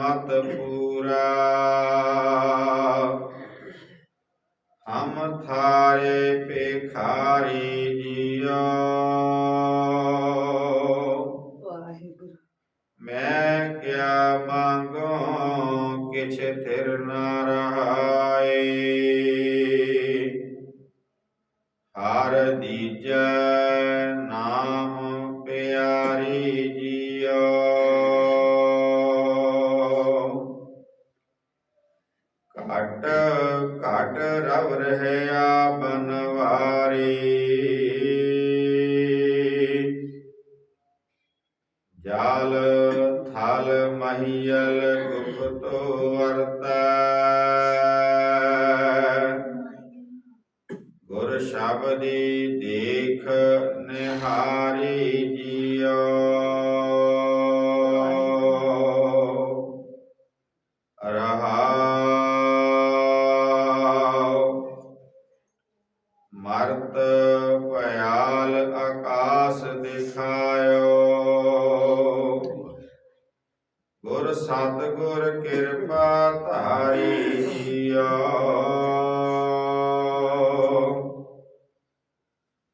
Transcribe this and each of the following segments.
ਮਤ ਪੂਰਾ। ਹਮ ਥਾਰੇ ਭਿਖਾਰੀ ਜੀਓ। ਵਾਹਿਗੁਰੂ। ਮੈਂ ਕਿਆ ਮੰਗੋ ਕਿਛ ਨਾ ਰਹਾਏ। ਹਰ ਦੀਜੈ ਰਹਿਆ ਬਨਵਾਰੀ। ਜਾਲ ਥਲ ਮਹੀਲ ਗੁਪਤੋ ਵਰਤਾ। ਗੁਰ ਸ਼ਬਦੀ ਦੇ ਮਰਤ ਭਿਆਲ ਆਕਾਸ ਦਿਖਾਇਓ। ਗੁਰ ਸਤਿਗੁਰ ਕਿਰਪਾ ਧਾਰੀ ਜੀਓ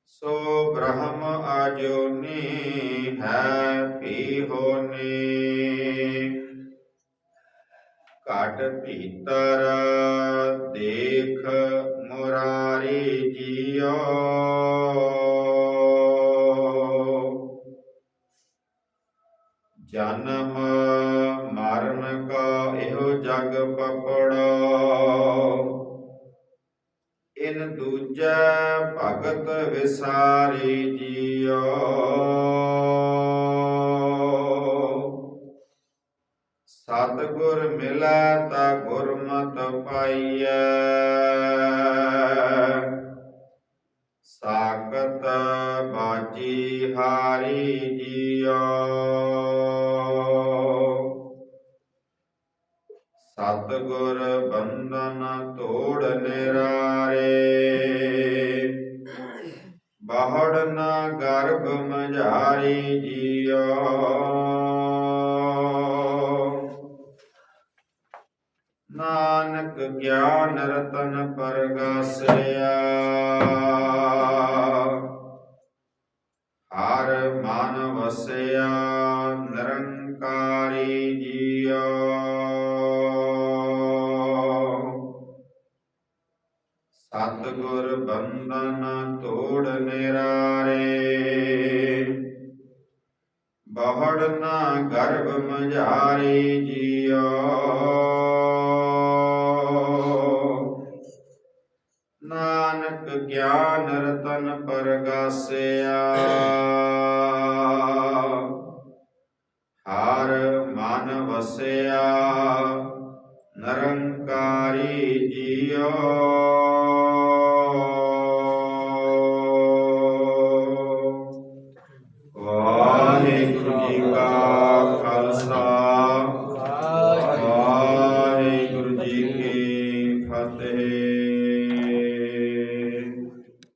ਸੋ ਬ੍ਰਹਮ ਅਜੋਨੀ ਹੈ ਭੀ ਹੋਨੀ ਘਟ ਭੀਤਰ ਦੇਖ ਦੂਜੈ ਭਗਤ ਵਿਸਾਰੀ ਜੀਓ। ਸਤਿਗੁਰ ਮਿਲੈ ਤਾ ਗੁਰਮਤਿ ਪਾਈਐ। ਸਾਖਤ ਬਾਜੀ ਹਾਰੀ ਜੀਓ। ਸਤਿਗੁਰ ਬੰਧਨ ਤੋੜ ਨਿਰਾਰੇ। ਬਾਹੜ ਨਾ ਗਰਭ ਮਝਾਰੀ ਜੀਓ। ਨਾਨਕ ਗਿਆਨ ਰਤਨ ਪਰਗਾਸਿਆ ਹਰ ਮਨ ਵਸਿਆ ਨਿਰੰਕਾਰੀ ਜੀਓ। ਸਤਿਗੁਰ ਬੰਧਨ ਤੋੜ ਨਿਰਾਰੇ। ਬਹੁੜ ਨਾ ਗਰਭ ਮਝਾਰੀ ਜੀਓ। ਨਾਨਕ ਗਿਆਨ ਰਤਨ ਪਰਗਾਸਿਆ। ਹਰ ਮਨ ਵਸਿਆ। ਨਿਰੰਕਾਰੀ ਜੀਓ।